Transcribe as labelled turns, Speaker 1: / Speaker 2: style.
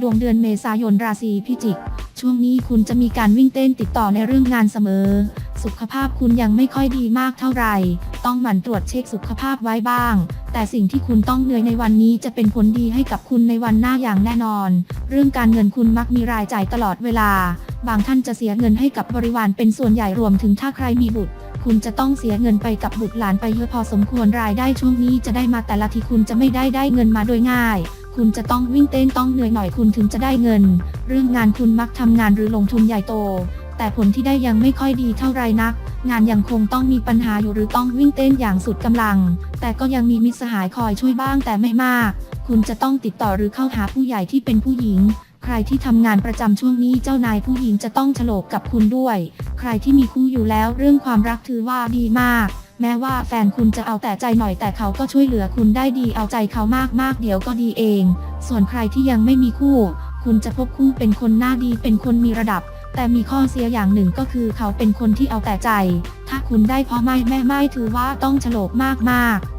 Speaker 1: ดวงเดือนเมษายนราศีพิจิก ช่วงนี้คุณจะมีการวิ่งเต้นติดต่อในเรื่องงานเสมอ สุขภาพคุณยังไม่ค่อยดีมากเท่าไหร่ ต้องหมั่นตรวจเช็คสุขภาพไว้บ้าง แต่สิ่งที่คุณต้องเหนื่อยในวันนี้จะเป็นผลดีให้กับคุณในวันหน้าอย่างแน่นอน เรื่องการเงินคุณมักมีรายจ่ายตลอดเวลา บางท่านจะเสียเงินให้กับบริวารเป็นส่วนใหญ่รวมถึงถ้าใครมีบุตรคุณจะต้องเสียเงินไปกับบุตรหลานไปเยอะพอสมควรรายได้ช่วงนี้จะได้มาแต่ละทีคุณจะไม่ได้ได้เงินมาโดยง่าย คุณจะต้องวิ่งเต้นต้องเหนื่อยหน่อยคุณถึงจะได้เงิน เรื่องงานคุณมักทำงานหรือลงทุนใหญ่โต แต่ผลที่ได้ยังไม่ค่อยดีเท่าไรนัก งานยังคงต้องมีปัญหาอยู่หรือต้องวิ่งเต้นอย่างสุดกำลัง แต่ก็ยังมีมิตรสหายคอยช่วยบ้างแต่ไม่มาก คุณจะต้องติดต่อหรือเข้าหาผู้ใหญ่ที่เป็นผู้หญิงใครที่ทำงานประจำช่วงนี้เจ้านายผู้หญิงจะต้องฉลกกับคุณด้วย ใครที่มีคู่อยู่แล้วเรื่องความรักถือว่าดีมาก แม้ว่าแฟนคุณจะเอาแต่ใจหน่อยแต่เขาก็ช่วยเหลือคุณได้ดีเอาใจเขามากๆเดี๋ยวก็ดีเอง ส่วนใครที่ยังไม่มีคู่ คุณจะพบคู่เป็นคนหน้าดีเป็นคนมีระดับ แต่มีข้อเสียอย่างหนึ่งก็คือเขาเป็นคนที่เอาแต่ใจ ถ้าคุณได้พ่อไม่แม่ไม่ถือว่าต้องฉลกมากๆ